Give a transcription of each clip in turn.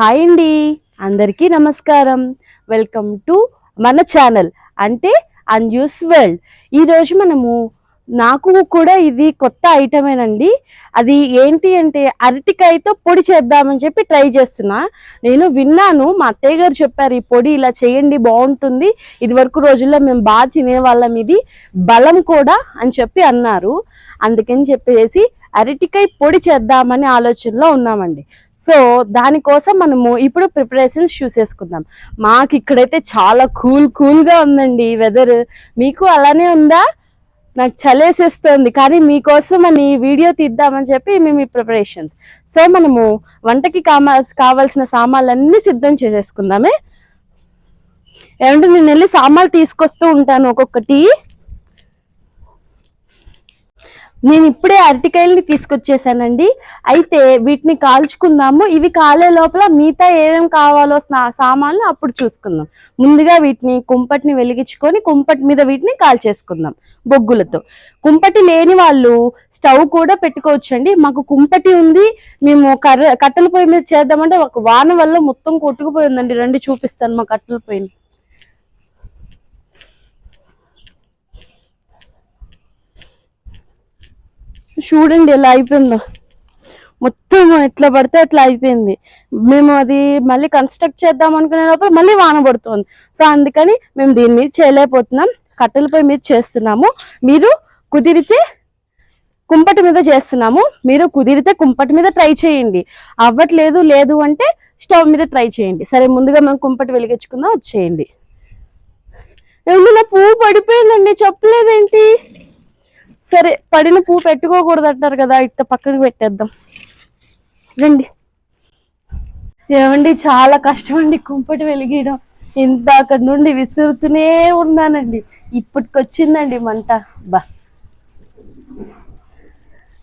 Hi అండి. అందరికీ నమస్కారం. వెల్కమ్ టు మన ఛానల్ అంటే అన్యూస్ వరల్డ్ ఈరోజు మనము నాకు కూడా ఇది కొత్త ఐటమేనండి అది ఏంటి అంటే అరటికాయతో పొడి చేద్దామని చెప్పి ట్రై చేస్తున్నా. నేను విన్నాను మా అత్తయ్య గారు చెప్పారు ఈ పొడి ఇలా చేయండి బాగుంటుంది. ఇది వరకు రోజుల్లో మేము బాగా తినేవాళ్ళం ఇది. బలం కూడా అని చెప్పి అన్నారు. అందుకని చెప్పేసి అరటికాయ పొడి చేద్దామని ఆలోచనలో ఉన్నామండి. సో దానికోసం మనము ఇప్పుడు ప్రిపరేషన్స్ చూసేసుకుందాం మాకు ఇక్కడైతే చాలా కూల్ కూల్గా ఉందండి వెదర్. మీకు అలానే ఉందా? నాకు చలేసేస్తుంది. కానీ మీకోసం అని వీడియో తీద్దామని చెప్పి మేము ఈ ప్రిపరేషన్స్. సో మనము వంటకి కావాల్సిన సామాన్లన్నీ సిద్ధం చేసేసుకుందామే. ఏమంటే నేను వెళ్ళి సామాన్లు తీసుకొస్తూ ఉంటాను ఒక్కొక్కటి. నేను ఇప్పుడే అరటికాయలని తీసుకొచ్చేసానండి. అయితే వీటిని కాల్చుకుందాము. ఇవి కాలే లోపల మిగతా ఏమేం కావాలో సామాన్లు అప్పుడు చూసుకుందాం. ముందుగా వీటిని కుంపటిని వెలిగించుకొని కుంపటి మీద వీటిని కాల్చేసుకుందాం బొగ్గులతో. కుంపటి లేని వాళ్ళు స్టవ్ కూడా పెట్టుకోవచ్చండి. మాకు కుంపటి ఉంది. మేము కర్ర కట్టెల పొయ్యి మీద చేద్దామంటే ఒక వాన వల్ల మొత్తం కొట్టుకుపోయిందండి. రండి చూపిస్తాను మా కట్టెల పొయ్యిని. చూడండి ఎలా అయిపోయిందో. మొత్తం ఎట్లా పడితే అట్లా అయిపోయింది. మేము అది మళ్ళీ కన్స్ట్రక్ట్ చేద్దాం అనుకునే లోపల మళ్ళీ వాన పడుతుంది. సో అందుకని మేము దీని మీద చేయలేకపోతున్నాం. కట్టెలపై మీద చేస్తున్నాము. మీరు కుదిరితే కుంపటి మీద చేస్తున్నాము. మీరు కుదిరితే కుంపటి మీద ట్రై చేయండి. అవ్వట్లేదు లేదు అంటే స్టవ్ మీద ట్రై చేయండి. సరే ముందుగా మేము కుంపటి వెలిగించుకుందాం వచ్చేయండి ఏమండి నా పువ్వు పడిపోయిందండి. చెప్పలేదేంటి? సరే పడిన పువ్వు పెట్టుకోకూడదు అంటారు కదా ఇట్ట పక్కన పెట్టేద్దాం. రండి. ఏమండి చాలా కష్టం అండి కుంపటి వెలిగియడం. అక్కడి నుండి విసురుతూనే ఉన్నానండి. ఇప్పటికొచ్చిందండి మంట. బా.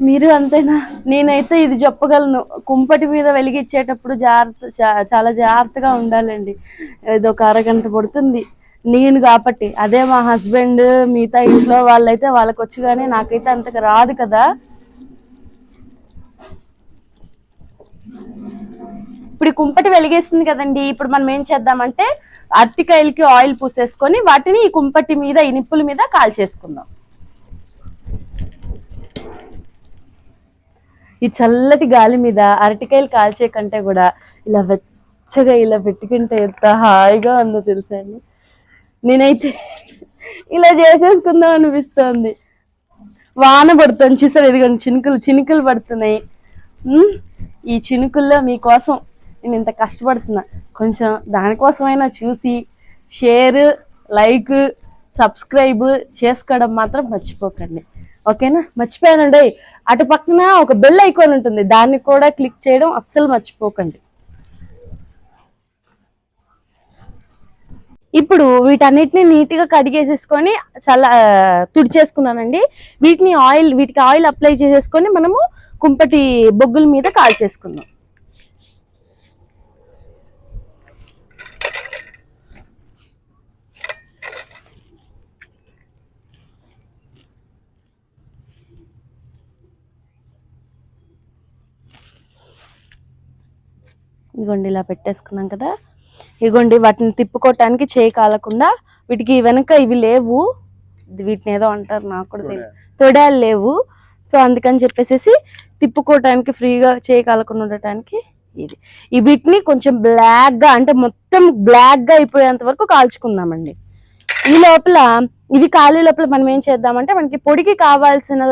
మీరు అంతేనా? నేనైతే ఇది చెప్పగలను. కుంపటి మీద వెలిగించేటప్పుడు జాగ్రత్త చా- చాలా జాగ్రత్తగా ఉండాలండి. ఇది ఒక అరగంట పడుతుంది. నేను కాబట్టి. అదే మా హస్బెండ్ మిగతా ఇంట్లో వాళ్ళైతే వాళ్ళకి వచ్చి కానీ నాకైతే అంతగా రాదు కదా. ఇప్పుడు కుంపటి వెలిగేసింది కదండి. ఇప్పుడు మనం ఏం చేద్దామంటే అరటికాయలకి ఆయిల్ పూసేసుకొని వాటిని ఈ కుంపటి మీద ఈ నిప్పుల మీద కాల్చేసుకుందాం. ఈ చల్లటి గాలి మీద అరటికాయలు కాల్చే కంటే కూడా ఇలా వెచ్చగా ఇలా పెట్టుకుంటే ఎంత హాయిగా ఉందో తెలుసా అండి. నేనైతే ఇలా చేసేసుకుందాం అనిపిస్తోంది. వాన పడుతుంది చూసారు ఇదిగోండి చినుకులు చినుకులు పడుతున్నాయి. ఈ చినుకుల్లో మీకోసం నేను ఇంత కష్టపడుతున్నా. కొంచెం దానికోసమైనా చూసి షేర్ లైక్ సబ్స్క్రైబ్ చేసుకోవడం మాత్రం మర్చిపోకండి. ఓకేనా? మర్చిపోయానండి. అటు పక్కన ఒక బెల్ ఐకాన్ ఉంటుంది. దాన్ని కూడా క్లిక్ చేయడం అస్సలు మర్చిపోకండి. ఇప్పుడు వీటన్నిటిని నీట్గా కడిగేసేసుకొని చాలా తుడిచేసుకున్నానండి. వీటిని ఆయిల్ వీటికి ఆయిల్ అప్లై చేసేసుకొని మనము కుంపటి బొగ్గుల మీద కాల్చేసుకుందాం. ఇదిగోండి ఇలా పెట్టేసుకున్నాం కదా. ఇదిగోండి వాటిని తిప్పుకోవటానికి చేయి కాలకుండా వీటికి వెనక ఇవి లేవు. వీటిని ఏదో అంటారు నాకు కూడా తెలియదు తొడాలు లేవు. సో అందుకని చెప్పేసి తిప్పుకోవటానికి ఫ్రీగా చేయి కాలకుండా ఉండటానికి ఇది. ఈ వీటిని కొంచెం బ్లాక్గా అంటే మొత్తం బ్లాక్గా అయిపోయేంత వరకు కాల్చుకుందామండి. ఈ లోపల ఇవి కాలే లోపల మనం ఏం చేద్దామంటే మనకి పొడికి కావాల్సిన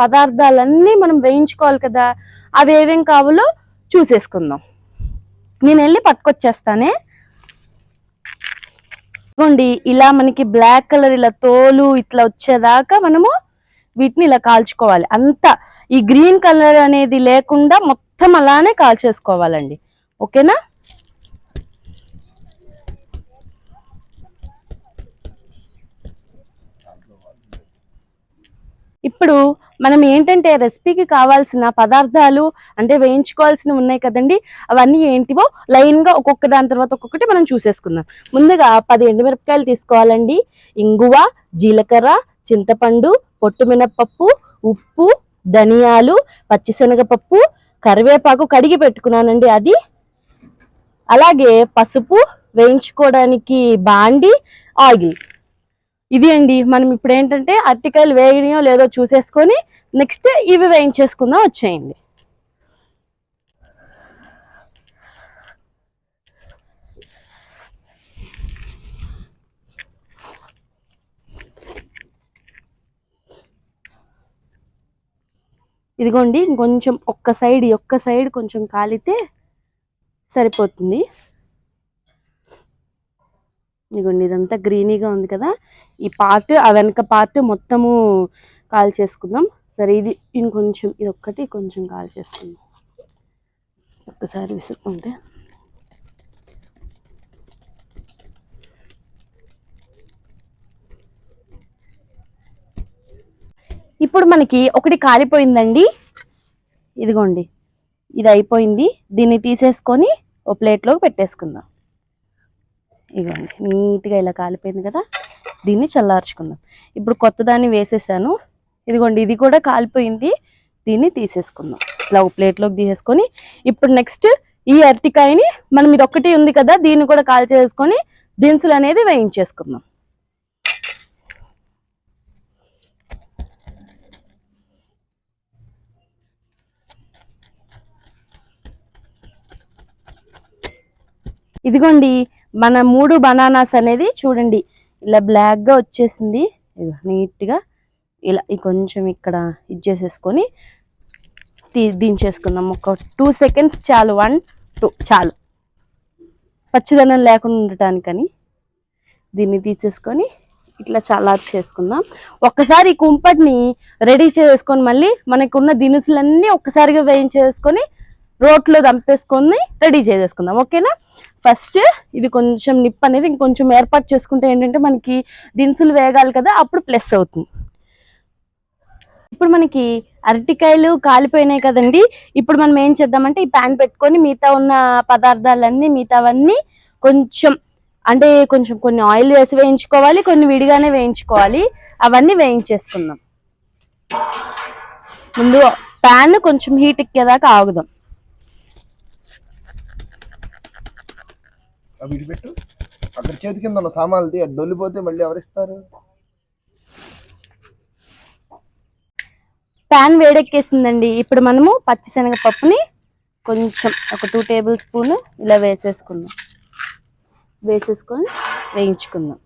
పదార్థాలన్నీ మనం వేయించుకోవాలి కదా అవి ఏమేం కావాలో చూసేసుకుందాం. నేను వెళ్ళి పట్టుకొచ్చేస్తానే. ఇదిగోండి ఇలా మనకి బ్లాక్ కలర్ ఇలా తోలు ఇట్లా వచ్చేదాకా మనము వీటిని ఇలా కాల్చుకోవాలి. అంతా ఈ గ్రీన్ కలర్ అనేది లేకుండా మొత్తం అలానే కాల్చేసుకోవాలండి. ఓకేనా? ఇప్పుడు మనం ఏంటంటే రెసిపీకి కావాల్సిన పదార్థాలు అంటే వేయించుకోవాల్సినవి ఉన్నాయి కదండి అవన్నీ ఏంటివో లైన్గా ఒక్కొక్క దాని తర్వాత ఒక్కొక్కటి మనం చూసేసుకుందాం. ముందుగా పది ఎండుమిరపకాయలు తీసుకోవాలండి. ఇంగువ జీలకర్ర చింతపండు పొట్టు మినప్పప్పు ఉప్పు ధనియాలు పచ్చిశనగపప్పు కరివేపాకు కడిగి పెట్టుకున్నానండి అది. అలాగే పసుపు వేయించుకోవడానికి బాండి ఆయిల్. ఇది అండి. మనం ఇప్పుడు ఏంటంటే అరటికాయలు వేగినాయో లేదో చూసేసుకొని నెక్స్ట్ ఇవి వేయించేసుకుందాం. వచ్చేయండి. ఇదిగోండి ఇంకొంచెం ఒక్క సైడ్ ఒక్క సైడ్ కొంచెం కాలితే సరిపోతుంది. ఇదిగోండి ఇదంతా గ్రీనీగా ఉంది కదా. ఈ పార్ట్ ఆ వెనక పార్ట్ మొత్తము కాల్ చేసుకుందాం. సరే ఇది ఇంకొంచెం ఇది ఒక్కటి కొంచెం కాల్ చేసుకుందాం. ఒక్కసారి విసురుకుంటే. ఇప్పుడు మనకి ఒకటి కాలిపోయిందండి. ఇదిగోండి ఇది అయిపోయింది. దీన్ని తీసేసుకొని ఓ ప్లేట్లోకి పెట్టేసుకుందాం. ఇదిగోండి నీట్గా ఇలా కాలిపోయింది కదా. దీన్ని చల్లార్చుకుందాం. ఇప్పుడు కొత్త దాన్ని వేసేసాను. ఇదిగోండి ఇది కూడా కాలిపోయింది. దీన్ని తీసేసుకుందాం. ఇట్లా ఒక ప్లేట్లోకి తీసేసుకొని ఇప్పుడు నెక్స్ట్ ఈ అరటికాయని మనం ఇది ఒక్కటి ఉంది కదా దీన్ని కూడా కాల్చేసుకొని దినుసులు అనేది వేయించేసుకుందాం. ఇదిగోండి మన మూడు బనానాస్ అనేది చూడండి ఇలా బ్లాక్గా వచ్చేసింది. నీట్గా ఇలా ఈ కొంచెం ఇక్కడ ఇది చేసేసుకొని తీ దించేసుకుందాం. ఒక టూ సెకండ్స్ చాలు వన్ టూ చాలు. పచ్చిదనం లేకుండా ఉండటానికని దీన్ని తీసేసుకొని ఇట్లా చాలా చేసుకుందాం. ఒక్కసారి ఈ కుంపటిని రెడీ చేసుకొని మళ్ళీ మనకున్న దినుసులన్నీ ఒక్కసారిగా వేయించేసుకొని రోట్లో దంపేసుకొని రెడీ చేసేసుకుందాం ఓకేనా? ఫస్ట్ ఇది కొంచెం నిప్ అనేది ఇంకొంచెం ఏర్పాటు చేసుకుంటే ఏంటంటే మనకి దినుసులు వేగాలి కదా అప్పుడు ప్లస్ అవుతుంది. ఇప్పుడు మనకి అరటికాయలు కాలిపోయినాయి కదండి ఇప్పుడు మనం ఏం చేద్దామంటే ఈ ప్యాన్ పెట్టుకొని మిగతా ఉన్న పదార్థాలన్నీ మిగతావన్నీ కొంచెం అంటే కొంచెం కొన్ని ఆయిల్ వేసి వేయించుకోవాలి కొన్ని విడిగానే వేయించుకోవాలి అవన్నీ వేయించేసుకుందాం. ముందు ప్యాన్ కొంచెం హీట్ ఎక్కేదాకా ఆగుదాం. అవి ఇటు అక్కడ చేతి కింద ఉన్న సామాన్లది అది డొల్లిపోతే మళ్ళీ ఎవరిస్తారు? ప్యాన్ వేడెక్కేసిందండి. ఇప్పుడు మనము పచ్చిశనగ పప్పుని కొంచెం ఒక టూ టేబుల్ స్పూన్ ఇలా వేసేసుకుందాం. వేసేసుకొని వేయించుకుందాం.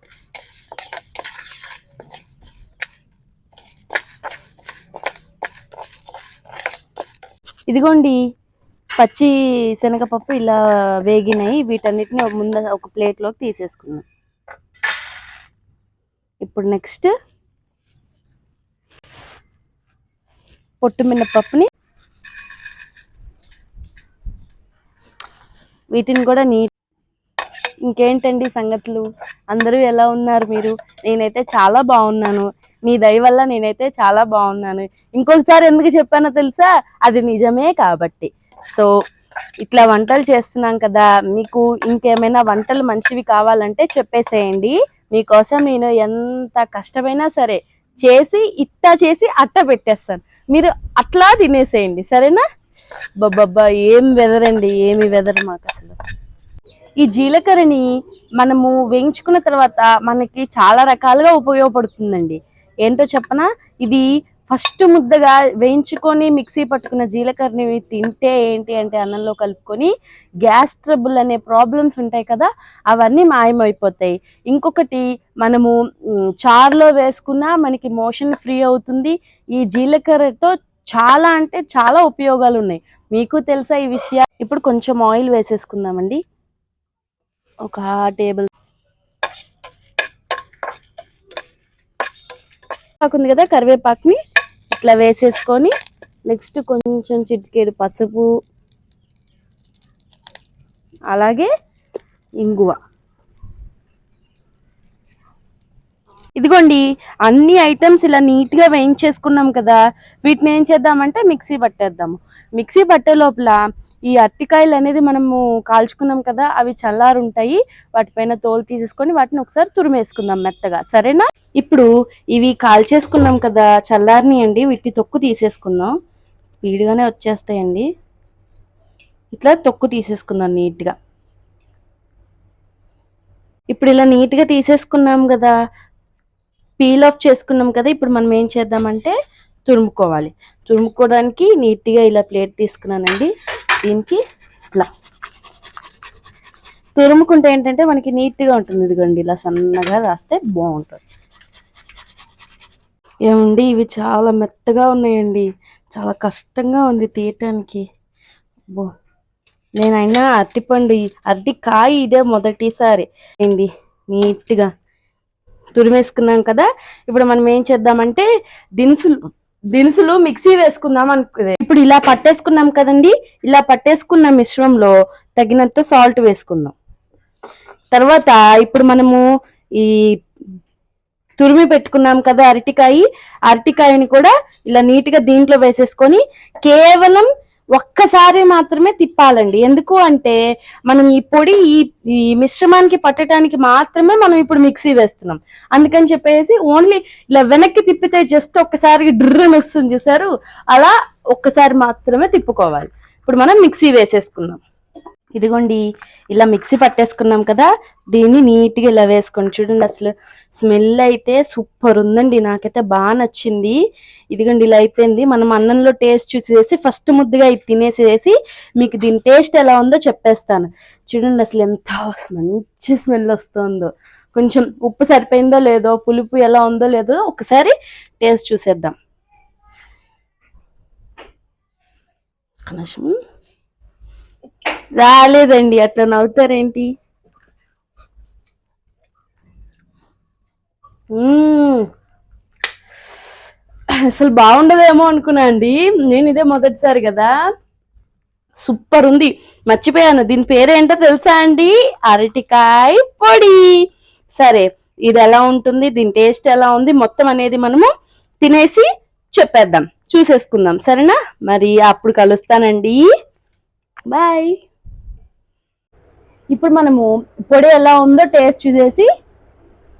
ఇదిగోండి. పచ్చి శనగపప్పు ఇలా వేగినాయి. వీటన్నిటిని ముందు ఒక ప్లేట్లోకి తీసేసుకున్నాం. ఇప్పుడు నెక్స్ట్ పొట్టు మినపప్పుని వీటిని కూడా నీ ఇంకేంటండి సంగతులు? అందరూ ఎలా ఉన్నారు మీరు? నేనైతే చాలా బాగున్నాను. మీ దయ వల్ల నేనైతే చాలా బాగున్నాను. ఇంకొకసారి ఎందుకు చెప్పానో తెలుసా? అది నిజమే కాబట్టి. సో ఇట్లా వంటలు చేస్తున్నాం కదా మీకు ఇంకేమైనా వంటలు మంచివి కావాలంటే చెప్పేసేయండి. మీకోసం నేను ఎంత కష్టమైనా సరే చేసి ఇట్టా చేసి అట్ట పెట్టేస్తాను. మీరు అట్లా తినేసేయండి సరేనా? బాబ్బా ఏం వెదర్ అండి ఏమి వెదర్ మాకు అసలు ఈ జీలకర్రని మనము వేయించుకున్న తర్వాత మనకి చాలా రకాలుగా ఉపయోగపడుతుందండి. ఏంటో చెప్పనా? ఇది ఫస్ట్ ముద్దగా వేయించుకొని మిక్సీ పట్టుకున్న జీలకర్రని తింటే ఏంటి అంటే అన్నంలో కలుపుకొని గ్యాస్ ట్రబుల్ అనే ప్రాబ్లమ్స్ ఉంటాయి కదా అవన్నీ మాయమైపోతాయి. ఇంకొకటి మనము చార్లో చారులో వేసుకున్నా మనకి మోషన్ ఫ్రీ అవుతుంది. ఈ జీలకర్రతో చాలా అంటే చాలా ఉపయోగాలు ఉన్నాయి మీకు తెలుసా ఈ విషయం? ఇప్పుడు కొంచెం ఆయిల్ వేసేసుకుందామండి. ఒక టేబుల్ ఉంది కదా కరివేపాకుని. ఇట్లా వేసేసుకొని నెక్స్ట్ కొంచెం చిటికేడు పసుపు అలాగే ఇంగువ. ఇదిగోండి అన్ని ఐటమ్స్ ఇలా నీట్గా వేయించేసుకున్నాం కదా వీటిని ఏం చేద్దామంటే మిక్సీ పట్టేద్దాము మిక్సీ పట్టే లోపల ఈ అరటికాయలు అనేది మనము కాల్చుకున్నాం కదా అవి చల్లారుంటాయి. వాటిపైన తోలు తీసేసుకొని వాటిని ఒకసారి తురిమేసుకుందాం మెత్తగా. సరేనా? ఇప్పుడు ఇవి కాల్చేసుకున్నాం కదా చల్లారిని అండి వీటి తొక్కు తీసేసుకుందాం. స్పీడ్గానే వచ్చేస్తాయండి. ఇట్లా తొక్కు తీసేసుకుందాం నీట్గా. ఇప్పుడు ఇలా నీట్గా తీసేసుకున్నాం కదా పీల్ ఆఫ్ చేసుకున్నాం కదా ఇప్పుడు మనం ఏం చేద్దామంటే తురుముకోవాలి. తురుముకోవడానికి నీట్గా ఇలా ప్లేట్ తీసుకున్నానండి. దీనికి ఇట్లా తురుముకుంటే ఏంటంటే మనకి నీట్గా ఉంటుంది ఇదిగోండి ఇలా సన్నగా రాస్తే బాగుంటుంది. ఏమండి ఇవి చాలా మెత్తగా ఉన్నాయండి. చాలా కష్టంగా ఉంది తీయటానికి. బో నేనైనా అరటిపండు అరటి కాయ ఇదే మొదటిసారి. అండి నీట్గా తురిమేసుకున్నాం కదా. ఇప్పుడు మనం ఏం చేద్దామంటే దినుసులు దినుసులు మిక్సీ వేసుకుందాం అనుకునే ఇప్పుడు ఇలా పట్టేసుకున్నాం కదండి. ఇలా పట్టేసుకున్న మిశ్రమంలో తగినంత సాల్ట్ వేసుకుందాం. తర్వాత ఇప్పుడు మనము ఈ తురిమి పెట్టుకున్నాం కదా అరటికాయ. అరటికాయని కూడా ఇలా నీట్గా దీంట్లో వేసేసుకొని కేవలం ఒక్కసారి మాత్రమే తిప్పాలండి. ఎందుకు అంటే మనం ఈ పొడి ఈ ఈ మిశ్రమానికి పట్టడానికి మాత్రమే మనం ఇప్పుడు మిక్సీ వేస్తున్నాం. అందుకని చెప్పేసి ఓన్లీ ఇలా వెనక్కి తిప్పితే జస్ట్ ఒక్కసారి డ్రిన్ వస్తుంది చూసారు? అలా ఒక్కసారి మాత్రమే తిప్పుకోవాలి. ఇప్పుడు మనం మిక్సీ వేసేసుకున్నాం ఇదిగోండి ఇలా మిక్సీ పట్టేసుకున్నాం కదా దీన్ని నీట్గా ఇలా వేసుకోండి. చూడండి అసలు స్మెల్ అయితే సూపర్ ఉందండి నాకైతే బాగా నచ్చింది. ఇదిగోండి ఇలా అయిపోయింది. మనం అన్నంలో టేస్ట్ చూసేసి ఫస్ట్ ముద్దుగా ఇది తినేసేసి మీకు దీని టేస్ట్ ఎలా ఉందో చెప్పేస్తాను. చూడండి అసలు ఎంత మంచి స్మెల్ వస్తుందో. కొంచెం ఉప్పు సరిపోయిందో లేదో పులుపు ఎలా ఉందో లేదో ఒకసారి టేస్ట్ చూసేద్దాం. ఒక్క నిమిషం. రాలేదండి అట్లా నవ్వుతారేంటి? అసలు బాగుండదేమో అనుకున్నా అండి. నేను ఇదే మొదటిసారి కదా. సూపర్ ఉంది. మర్చిపోయాను. దీని పేరేంటో తెలుసా అండి? అరటికాయ పొడి. సరే ఇది ఎలా ఉంటుంది? దీని టేస్ట్ ఎలా ఉంది? మొత్తం అనేది మనము తినేసి చెప్పేద్దాం. చూసేసుకుందాం. సరేనా? మరి అప్పుడు కలుస్తానండి. బాయ్. ఇప్పుడు మనము పొడి ఎలా ఉందో టేస్ట్ చూసేసి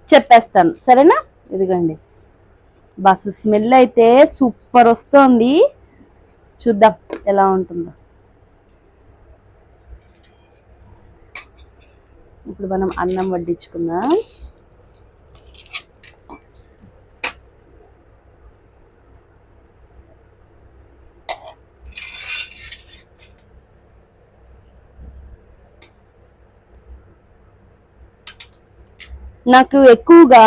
చెప్పేస్తాను. సరేనా? ఇదిగోండి. బస్ స్మెల్ అయితే సూపర్ వస్తుంది. చూద్దాం ఎలా ఉంటుందో. ఇప్పుడు మనం అన్నం వడ్డించుకుందాం. నాకు ఎక్కువగా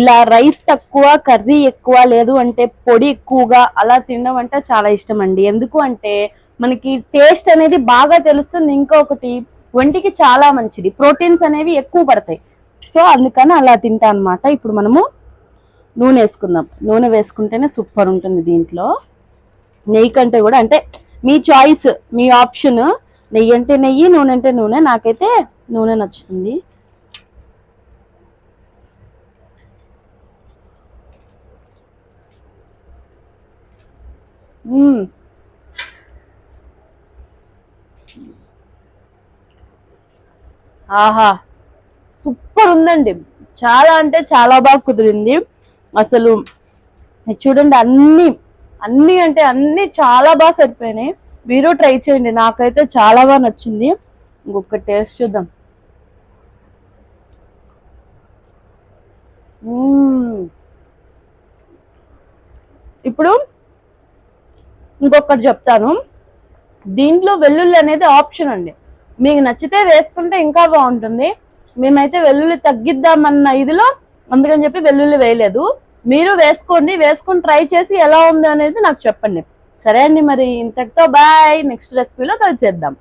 ఇలా రైస్ తక్కువ కర్రీ ఎక్కువ లేదు అంటే పొడి ఎక్కువగా అలా తినడం అంటే చాలా ఇష్టం అండి ఎందుకు అంటే మనకి టేస్ట్ అనేది బాగా తెలుస్తుంది. ఇంకొకటి ఒంటికి చాలా మంచిది. ప్రోటీన్స్ అనేవి ఎక్కువ పడతాయి. సో అందుకని అలా తింటా అన్నమాట. ఇప్పుడు మనము నూనె వేసుకుందాం. నూనె వేసుకుంటేనే సూపర్ ఉంటుంది దీంట్లో. నెయ్యి కంటే కూడా అంటే మీ చాయిస్ మీ ఆప్షన్. నెయ్యి అంటే నెయ్యి నూనె అంటే నూనె. నాకైతే నూనె నచ్చుతుంది. ఆహా. సూపర్ ఉందండి. చాలా అంటే చాలా బాగా కుదిరింది. అసలు చూడండి అన్ని అన్ని అంటే అన్ని చాలా బాగా సరిపోయినాయి. మీరు ట్రై చేయండి. నాకైతే చాలా బాగా నచ్చింది. ఇంకొక టేస్ట్ చూద్దాం. ఇప్పుడు ఇంకొకటి చెప్తాను. దీంట్లో వెల్లుల్లి అనేది ఆప్షన్ అండి. మీకు నచ్చితే వేసుకుంటే ఇంకా బాగుంటుంది. మేమైతే వెల్లుల్లి తగ్గిద్దామన్న ఇదిలో అందుకని చెప్పి వెల్లుల్లి వేయలేదు. మీరు వేసుకోండి వేసుకొని ట్రై చేసి ఎలా ఉంది అనేది నాకు చెప్పండి. సరే అండి మరి ఇంతటితో బాయ్. నెక్స్ట్ రెసిపీలో కలిసేద్దాం.